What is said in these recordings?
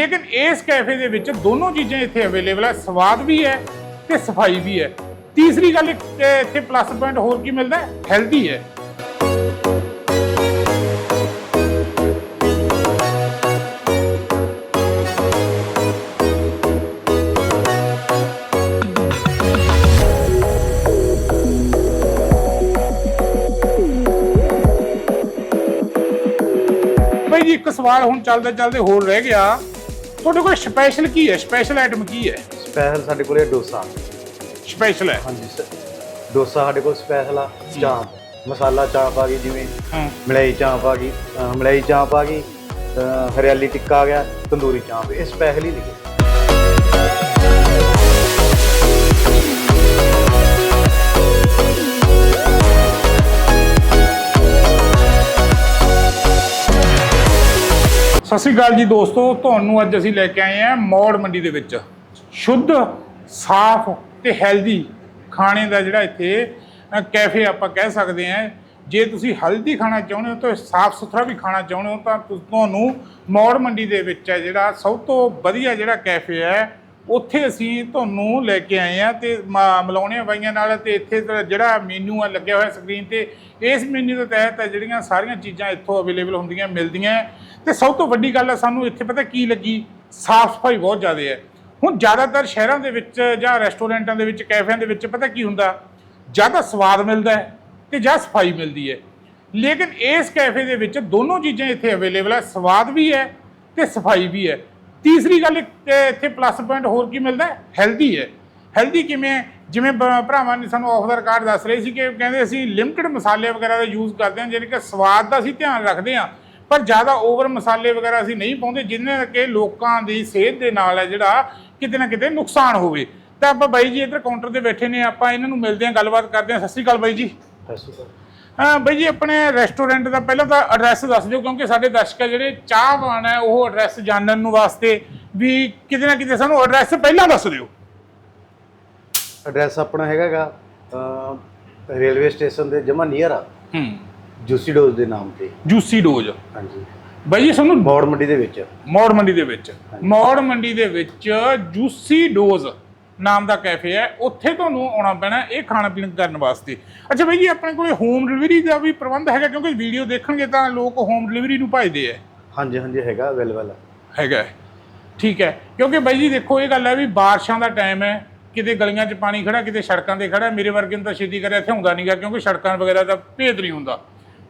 ਲੇਕਿਨ ਇਸ ਕੈਫੇ ਦੇ ਵਿੱਚ ਦੋਨੋਂ ਚੀਜ਼ਾਂ ਇੱਥੇ ਅਵੇਲੇਬਲ ਹੈ ਸਵਾਦ ਵੀ ਹੈ ਤੇ ਸਫ਼ਾਈ ਵੀ ਹੈ। ਤੀਸਰੀ ਗੱਲ ਇੱਥੇ ਪਲੱਸ ਪੁਆਇੰਟ ਹੋਰ ਕੀ ਮਿਲਦਾ ਹੈਲਦੀ ਹੈ। ਭਾਈ ਜੀ, ਇੱਕ ਸਵਾਲ ਹੁਣ ਚੱਲਦੇ ਚੱਲਦੇ ਹੋਰ ਰਹਿ ਗਿਆ। ਤੁਹਾਡੇ ਕੋਲ ਸਪੈਸ਼ਲ ਕੀ ਹੈ? ਸਪੈਸ਼ਲ ਆਈਟਮ ਕੀ ਹੈ? ਸਪੈਸ਼ਲ ਸਾਡੇ ਕੋਲੇ ਡੋਸਾ। ਸਪੈਸ਼ਲ ਹੈ? ਹਾਂਜੀ ਸਰ ਡੋਸਾ ਸਾਡੇ ਕੋਲ ਸਪੈਸ਼ਲ ਆ ਚਾਂਪ। ਮਸਾਲਾ ਚਾਂਪ ਆ ਗਈ ਜਿਵੇਂ ਹਾਂ। ਮਲਾਈ ਚਾਂਪ ਆ ਗਈ ਅਹ ਮਲਾਈ ਚਾਂਪ ਆ ਗਈ ਅਹ ਹਰਿਆਲੀ ਟਿੱਕਾ ਆ ਗਿਆ ਤੰਦੂਰੀ ਚਾਂਪ। ਇਹ ਸਪੈਸ਼ਲ ਹੀ ਲਿਖੇ ਸਤਿ ਸ਼੍ਰੀ ਅਕਾਲ ਜੀ ਦੋਸਤੋ, ਤੁਹਾਨੂੰ ਅੱਜ ਅਸੀਂ ਲੈ ਕੇ ਆਏ ਹਾਂ ਮੌੜ ਮੰਡੀ ਦੇ ਵਿੱਚ। ਸ਼ੁੱਧ, ਸਾਫ਼ ਤੇ ਹੈਲਦੀ ਖਾਣੇ ਦਾ ਜਿਹੜਾ ਇੱਥੇ ਕੈਫੇ ਆਪਾਂ ਕਹਿ ਸਕਦੇ ਹਾਂ। ਜੇ ਤੁਸੀਂ ਹੈਲਦੀ ਖਾਣਾ ਚਾਹੁੰਦੇ ਹੋ ਤਾਂ ਸਾਫ਼ ਸੁਥਰਾ ਵੀ ਖਾਣਾ ਚਾਹੁੰਦੇ ਹੋ ਤਾਂ ਤੁਹਾਨੂੰ ਮੌੜ ਮੰਡੀ ਦੇ ਵਿੱਚ ਹੈ ਜਿਹੜਾ ਸਭ ਤੋਂ ਵਧੀਆ ਜਿਹੜਾ ਕੈਫੇ ਹੈ ਉੱਥੇ ਅਸੀਂ ਤੁਹਾਨੂੰ ਲੈ ਕੇ ਆਏ ਆ ਤੇ ਮ- ਮਿਲਾਉਣੇ ਆ ਬਾਈਆਂ ਨਾਲ ਤੇ ਇੱਥੇ ਜਿਹੜਾ ਮੈਨੂ ਆ ਲੱਗਿਆ ਹੋਇਆ ਸਕਰੀਨ ਤੇ, ਇਸ ਮੈਨੂ ਦੇ ਤਹਿਤ ਜਿਹੜੀਆਂ ਸਾਰੀਆਂ ਚੀਜ਼ਾਂ ਇੱਥੋਂ ਅਵੇਲੇਬਲ ਹੁੰਦੀਆਂ, ਮਿਲਦੀਆਂ ਹੈ। ਤੇ ਸਭ ਤੋਂ ਵੱਡੀ ਗੱਲ ਹੈ ਸਾਨੂੰ ਇੱਥੇ ਪਤਾ ਕੀ ਲੱਗੀ? ਸਾਫ਼ ਸਫ਼ਾਈ ਬਹੁਤ ਜ਼ਿਆਦਾ ਹੈ। ਹੁਣ ਜ਼ਿਆਦਾਤਰ ਸ਼ਹਿਰਾਂ ਦੇ ਵਿੱਚ ਜਾਂ ਰੈਸਟੋਰੈਂਟਾਂ ਦੇ ਵਿੱਚ ਕੈਫਿਆਂ ਦੇ ਵਿੱਚ ਪਤਾ ਕੀ ਹੁੰਦਾ? ਜ਼ਿਆਦਾ ਸਵਾਦ ਮਿਲਦਾ ਹੈ ਤੇ ਜਾਂ ਸਫ਼ਾਈ ਮਿਲਦੀ ਹੈ। ਲੇਕਿਨ ਇਸ ਕੈਫੇ ਦੇ ਵਿੱਚ ਦੋਨੋਂ ਚੀਜ਼ਾਂ ਇੱਥੇ ਅਵੇਲੇਬਲ ਹੈ ਸਵਾਦ ਵੀ ਹੈ ਤੇ ਸਫ਼ਾਈ ਵੀ ਹੈ। ਤੀਸਰੀ ਗੱਲ ਇੱਥੇ ਪਲੱਸ ਪੁਆਇੰਟ ਹੋਰ ਕੀ ਮਿਲਦਾ ਹੈਲਦੀ ਹੈ। ਹੈਲਦੀ ਕਿਵੇਂ ਜਿਵੇਂ ਬ- ਭਰਾਵਾਂ ਨੇ ਸਾਨੂੰ ਆਫ ਦਾ ਰਿਕਾਰਡ ਦੱਸ ਰਹੇ ਸੀ ਕਿ ਕਹਿੰਦੇ ਅਸੀਂ ਲਿਮਟਿਡ ਮਸਾਲੇ ਵਗੈਰਾ ਦਾ ਯੂਜ਼ ਕਰਦੇ ਹਾਂ ਜਿਹੜੇ ਕਿ ਸਵਾਦ ਦਾ ਅਸੀਂ ਧਿਆਨ ਰੱਖਦੇ ਹਾਂ, ਪਰ ਜ਼ਿਆਦਾ ਓਵਰ ਮਸਾਲੇ ਵਗੈਰਾ ਅਸੀਂ ਨਹੀਂ ਪਾਉਂਦੇ ਜਿਹਨਾਂ ਕਿ ਲੋਕਾਂ ਦੀ ਸਿਹਤ ਦੇ ਨਾਲ ਹੈ ਜਿਹੜਾ ਕਿਤੇ ਨਾ ਕਿਤੇ ਨੁਕਸਾਨ ਹੋਵੇ। ਤਾਂ ਆਪਾਂ ਬਾਈ ਜੀ ਇੱਧਰ ਕਾਊਂਟਰ ਤੇ ਬੈਠੇ ਨੇ, ਆਪਾਂ ਇਹਨਾਂ ਨੂੰ ਮਿਲਦੇ ਹਾਂ, ਗੱਲਬਾਤ ਕਰਦੇ ਹਾਂ। ਸਤਿ ਸ਼੍ਰੀ ਅਕਾਲ ਬਾਈ ਜੀ। ਸਤਿ ਸ਼੍ਰੀ ਅਕਾਲ। ਬਾਈ ਜੀ ਆਪਣੇ ਰੈਸਟੋਰੈਂਟ ਦਾ ਪਹਿਲਾਂ ਤਾਂ ਐਡਰੈਸ ਦੱਸ ਦਿਓ ਕਿਉਂਕਿ ਸਾਡੇ ਦਰਸ਼ਕ ਆ ਜਿਹੜੇ ਚਾਹਵਾਨ ਹੈ ਉਹ ਐਡਰੈਸ ਜਾਣਨ ਨੂੰ ਵਾਸਤੇ ਵੀ ਕਿਤੇ ਨਾ ਕਿਤੇ ਸਾਨੂੰ ਐਡਰੈਸ ਪਹਿਲਾਂ ਦੱਸ ਦਿਓ। ਐਡਰੈਸ ਆਪਣਾ ਹੈਗਾਗਾ ਰੇਲਵੇ ਸਟੇਸ਼ਨ ਦੇ ਜਮਾ ਨੀਅਰ ਆ। ਹੂੰ। ਜੂਸੀ ਡੋਜ਼ ਦੇ ਨਾਮ ਤੇ। Juicy dose. ਹਾਂਜੀ। ਬਾਈ ਜੀ ਸਾਨੂੰ ਮੌੜ ਮੰਡੀ ਦੇ ਵਿੱਚ। ਮੌੜ ਮੰਡੀ ਦੇ ਵਿੱਚ। ਮੌੜ ਮੰਡੀ ਦੇ ਵਿੱਚ ਜੂਸੀ ਡੋਜ਼। ਨਾਮ ਦਾ ਕੈਫੇ ਹੈ ਉੱਥੇ ਤੁਹਾਨੂੰ ਆਉਣਾ ਪੈਣਾ ਇਹ ਖਾਣਾ ਪੀਣਾ ਕਰਨ ਵਾਸਤੇ। ਅੱਛਾ ਬਾਈ ਜੀ ਆਪਣੇ ਕੋਲੇ ਹੋਮ ਡਿਲੀਵਰੀ ਦਾ ਵੀ ਪ੍ਰਬੰਧ ਹੈਗਾ ਕਿਉਂਕਿ ਵੀਡੀਓ ਦੇਖਣਗੇ ਤਾਂ ਲੋਕ ਹੋਮ ਡਿਲੀਵਰੀ ਨੂੰ ਭਜਦੇ ਆ ਹਾਂਜੀ ਹਾਂਜੀ ਹੈਗਾ ਅਵੇਲੇਬਲ ਹੈਗਾ। ਠੀਕ ਹੈ ਕਿਉਂਕਿ ਬਾਈ ਜੀ ਦੇਖੋ ਇਹ ਗੱਲ ਹੈ ਵੀ ਬਾਰਿਸ਼ਾਂ ਦਾ ਟਾਈਮ ਹੈ ਕਿਤੇ ਗਲੀਆਂ 'ਚ ਪਾਣੀ ਖੜਾ ਕਿਤੇ ਸੜਕਾਂ ਤੇ ਖੜਾ ਮੇਰੇ ਵਰਗੇ ਨੂੰ ਤਾਂ ਛੇਤੀ ਕਰਿਆ ਇੱਥੇ ਹੁੰਦਾ ਨਹੀਂਗਾ ਕਿਉਂਕਿ ਸੜਕਾਂ ਵਗੈਰਾ ਦਾ ਭੇਦ ਨਹੀਂ ਹੁੰਦਾ।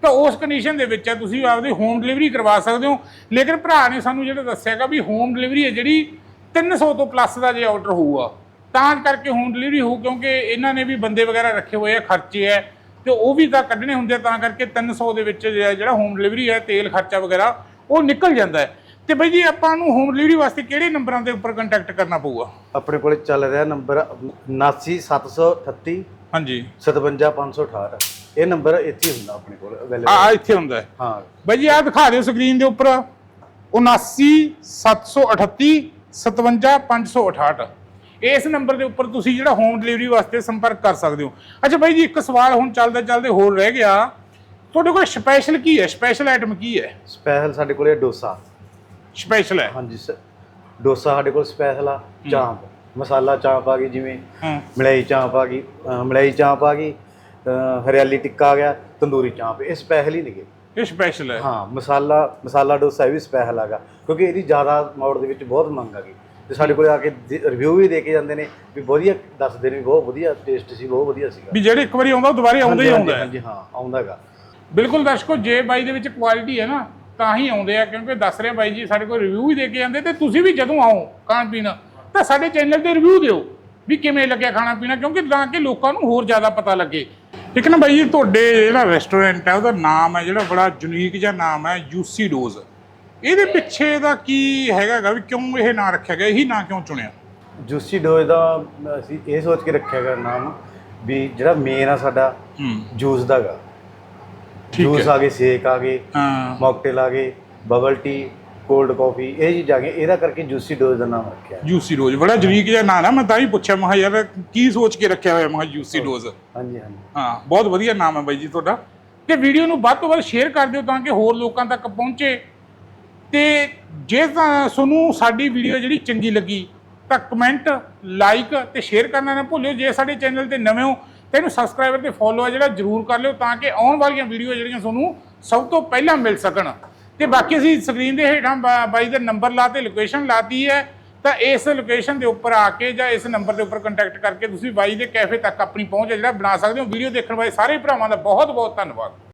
ਤਾਂ ਉਸ ਕੰਡੀਸ਼ਨ ਦੇ ਵਿੱਚ ਹੈ ਤੁਸੀਂ ਆਪਦੀ ਹੋਮ ਡਿਲੀਵਰੀ ਕਰਵਾ ਸਕਦੇ ਹੋ। ਲੇਕਿਨ ਭਰਾ ਨੇ ਸਾਨੂੰ ਜਿਹੜਾ ਦੱਸਿਆਗਾ ਵੀ ਹੋਮ ਡਿਲੀਵਰੀ ਹੈ ਜਿਹੜੀ 300 ਤੋਂ ਪਲੱਸ ਦਾ ਜੇ ਆਰਡਰ ਹੋਊਗਾ। ਤਾਂ ਕਰਕੇ ਹੋਮ ਡਿਲੀਵਰੀ ਹੋਊ ਕਿਉਂਕਿ ਇਹਨਾਂ ਨੇ ਵੀ ਬੰਦੇ ਵਗੈਰਾ ਰੱਖੇ ਹੋਏ ਆ ਖਰਚੇ ਹੈ ਤੇ ਉਹ ਵੀ ਤਾਂ ਕੱਢਣੇ ਹੁੰਦੇ ਆ, ਤਾਂ ਕਰਕੇ 300 ਦੇ ਵਿੱਚ ਜਿਹੜਾ ਹੋਮ ਡਿਲੀਵਰੀ ਹੈ ਤੇਲ ਖਰਚਾ ਵਗੈਰਾ ਉਹ ਨਿਕਲ ਜਾਂਦਾ ਹੈ। ਤੇ ਬਈ ਜੀ ਆਪਾਂ ਨੂੰ ਹੋਮ ਡਿਲੀਵਰੀ ਵਾਸਤੇ ਕਿਹੜੇ ਨੰਬਰਾਂ ਦੇ ਉੱਪਰ ਕੰਟੈਕਟ ਕਰਨਾ ਪਊਗਾ? ਆਪਣੇ ਕੋਲੇ ਚੱਲ ਰਿਹਾ ਨੰਬਰ 79738 ਹਾਂਜੀ। 57568 ਇਹ ਨੰਬਰ ਇੱਥੇ ਹੀ ਹੁੰਦਾ ਆਪਣੇ ਕੋਲ ਆ ਅਵੇਲੇਬਲ ਆ ਇੱਥੇ ਹੁੰਦਾ ਹੈ। ਹਾਂ। ਬਈ ਜੀ ਆ ਦਿਖਾ ਦਿਓ ਸਕਰੀਨ ਦੇ ਉੱਪਰ। 79738 57568 ਇਸ ਨੰਬਰ ਦੇ ਉੱਪਰ ਤੁਸੀਂ ਜਿਹੜਾ ਹੋਮ ਡਿਲੀਵਰੀ ਵਾਸਤੇ ਸੰਪਰਕ ਕਰ ਸਕਦੇ ਹੋ। ਅੱਛਾ ਬਾਈ ਜੀ ਇੱਕ ਸਵਾਲ ਹੁਣ ਚੱਲਦੇ ਚੱਲਦੇ ਹੋਰ ਰਹਿ ਗਿਆ। ਤੁਹਾਡੇ ਕੋਲ ਸਪੈਸ਼ਲ ਕੀ ਹੈ? ਸਪੈਸ਼ਲ ਆਈਟਮ ਕੀ ਹੈ? ਸਪੈਸ਼ਲ ਸਾਡੇ ਕੋਲੇ ਡੋਸਾ। ਸਪੈਸ਼ਲ ਹੈ? ਹਾਂਜੀ ਸਰ ਡੋਸਾ ਸਾਡੇ ਕੋਲ ਸਪੈਸ਼ਲ ਆ ਚਾਂਪ। ਮਸਾਲਾ ਚਾਂਪ ਆ ਗਈ ਜਿਵੇਂ ਹਾਂ। ਮਲਾਈ ਚਾਂਪ ਆ ਗਈ ਮਲਾਈ ਚਾਂਪ ਆ ਗਈ ਹਰਿਆਲੀ ਟਿੱਕਾ ਆ ਗਿਆ ਤੰਦੂਰੀ ਚਾਂਪ। ਇਹ ਸਪੈਸ਼ਲ ਹੀ ਨਿਗੇ। ਇਹ ਸਪੈਸ਼ਲ ਹੈ। ਹਾਂ ਮਸਾਲਾ ਮਸਾਲਾ ਡੋਸਾ ਵੀ ਸਪੈਸ਼ਲ ਹੈਗਾ ਕਿਉਂਕਿ ਇਹਦੀ ਜ਼ਿਆਦਾ ਮੌੜ ਦੇ ਵਿੱਚ ਬਹੁਤ ਮੰਗ ਆ ਗਈ। ਤੇ ਸਾਡੇ ਕੋਲੇ ਆ ਕੇ ਰਿਵਿਊ ਵੀ ਦੇ ਕੇ ਜਾਂਦੇ ਨੇ ਵੀ ਵਧੀਆ ਦੱਸਦੇ ਨੇ ਵੀ ਬਹੁਤ ਵਧੀਆ ਟੇਸਟ ਸੀ ਬਹੁਤ ਵਧੀਆ ਸੀਗਾ। ਵੀ ਜਿਹੜੇ ਇੱਕ ਵਾਰੀ ਆਉਂਦਾ ਉਹ ਦੁਬਾਰੇ ਆਉਂਦਾ ਹੀ ਆਉਂਦਾ ਹੈ। ਹਾਂਜੀ ਹਾਂ ਆਉਂਦਾਗਾ। ਬਿਲਕੁਲ ਦਰਸ਼ਕੋ ਜੇ ਬਾਈ ਦੇ ਵਿੱਚ ਕੁਆਲਿਟੀ ਹੈ ਨਾ ਤਾਂ ਹੀ ਆਉਂਦੇ ਆ ਕਿਉਂਕਿ ਦੱਸ ਰਿਹਾ ਬਾਈ ਜੀ ਸਾਡੇ ਕੋਲ ਰਿਵਿਊ ਵੀ ਦੇ ਕੇ ਜਾਂਦੇ ਤੇ ਤੁਸੀਂ ਵੀ ਜਦੋਂ ਆਓ ਖਾਣ ਪੀਣ ਤਾਂ ਸਾਡੇ ਚੈਨਲ ਤੇ ਰਿਵਿਊ ਦਿਓ ਵੀ ਕਿਵੇਂ ਲੱਗਿਆ ਖਾਣਾ ਪੀਣਾ ਕਿਉਂਕਿ ਤਾਂ ਕਿ ਲੋਕਾਂ ਨੂੰ ਹੋਰ ਜ਼ਿਆਦਾ ਪਤਾ ਲੱਗੇ। ਇੱਕ ਨਾ ਬਾਈ ਜੀ ਤੁਹਾਡੇ ਜਿਹੜਾ ਰੈਸਟੋਰੈਂਟ ਹੈ ਉਹਦਾ ਨਾਮ ਹੈ ਜਿਹੜਾ ਬੜਾ ਯੂਨੀਕ ਜਿਹਾ ਨਾਮ ਹੈ ਯੂਸੀ ਡੋਜ਼ ਇਹਦੇ ਪਿੱਛੇ ਦਾ ਕੀ ਹੈਗਾਗਾ ਵੀ ਕਿਉਂ ਇਹ ਨਾਂ ਰੱਖਿਆ ਗਿਆ? ਇਹੀ ਨਾਂ ਕਿਉਂ ਚੁਣਿਆ? ਜੂਸੀ ਡੋਜ਼ ਦਾ ਅਸੀਂ ਇਹ ਸੋਚ ਕੇ ਰੱਖਿਆ ਗਾ ਨਾਮ ਵੀ ਜਿਹੜਾ ਮੇਨ ਆ ਸਾਡਾ ਜੂਸ ਦਾਗਾ। ਜੂਸ ਆ ਗਏ ਸ਼ੇਕ ਆ ਗਏ ਹਾਂ। ਮੌਕਟੇਲ ਆ ਗਏ ਬਬਲ ਟੀ ਕੋਲਡ ਕਾਫੀ ਇਹ ਚੀਜ਼ਾਂ ਆ ਗਈਆਂ। ਇਹਦਾ ਕਰਕੇ ਜੂਸੀ ਡੋਜ਼ ਦਾ ਨਾਮ ਰੱਖਿਆ। UC dose. ਬੜਾ ਯੂਨੀਕ ਜਿਹਾ ਨਾਂ ਹੈ ਮੈਂ ਤਾਂ ਹੀ ਪੁੱਛਿਆ ਮੈਂ ਕਿਹਾ ਯਾਰ ਕੀ ਸੋਚ ਕੇ ਰੱਖਿਆ ਹੋਇਆ? ਮੈਂ ਕਿਹਾ ਯੂਸੀ ਡੋਜ਼। ਹਾਂਜੀ ਹਾਂਜੀ। ਹਾਂ ਬਹੁਤ ਵਧੀਆ ਨਾਮ ਹੈ ਬਾਈ ਜੀ ਤੁਹਾਡਾ। ਤੇ ਵੀਡੀਓ ਨੂੰ ਵੱਧ ਤੋਂ ਵੱਧ ਸ਼ੇਅਰ ਕਰ ਦਿਓ ਤਾਂ ਕਿ ਹੋਰ ਲੋਕਾਂ ਤੱਕ ਪਹੁੰਚੇ। ਤੇ ਜੇ ਤਾਂ ਤੁਹਾਨੂੰ ਸਾਡੀ ਵੀਡੀਓ ਜਿਹੜੀ ਚੰਗੀ ਲੱਗੀ, ਤਾਂ ਕਮੈਂਟ ਲਾਈਕ ਤੇ ਸ਼ੇਅਰ ਕਰਨਾ ਨਾ ਭੁੱਲਿਓ। ਜੇ ਸਾਡੇ ਚੈਨਲ ਤੇ ਨਵੇਂ ਹੋ, ਤਾਂ ਇਹਨੂੰ ਸਬਸਕ੍ਰਾਈਬਰ ਤੇ ਫੋਲੋ ਆ ਜਿਹੜਾ ਜਰੂਰ ਕਰ ਲਿਓ, ਤਾਂ ਕਿ ਆਉਣ ਵਾਲੀਆਂ ਵੀਡੀਓ ਜਿਹੜੀਆਂ ਤੁਹਾਨੂੰ ਸਭ ਤੋਂ ਪਹਿਲਾਂ ਮਿਲ ਸਕਣ। ਤੇ ਬਾਕੀ ਅਸੀਂ ਸਕਰੀਨ ਦੇ ਹੇਠਾਂ ਬਾ- ਬਾਈ ਦਾ ਨੰਬਰ ਲਾ ਤੇ ਲੋਕੇਸ਼ਨ ਲਾਤੀ ਹੈ, ਤਾਂ ਇਸ ਲੋਕੇਸ਼ਨ ਦੇ ਉੱਪਰ ਆ ਕੇ ਜਾਂ ਇਸ ਨੰਬਰ ਦੇ ਉੱਪਰ ਕੰਟੈਕਟ ਕਰਕੇ ਤੁਸੀਂ ਬਾਈ ਦੇ ਕੈਫੇ ਤੱਕ ਆਪਣੀ ਪਹੁੰਚ ਜਿਹੜਾ ਬਣਾ ਸਕਦੇ ਹੋ। ਵੀਡੀਓ ਦੇਖਣ ਵਾਲੇ ਸਾਰੇ ਭਰਾਵਾਂ ਦਾ ਬਹੁਤ ਬਹੁਤ ਧੰਨਵਾਦ।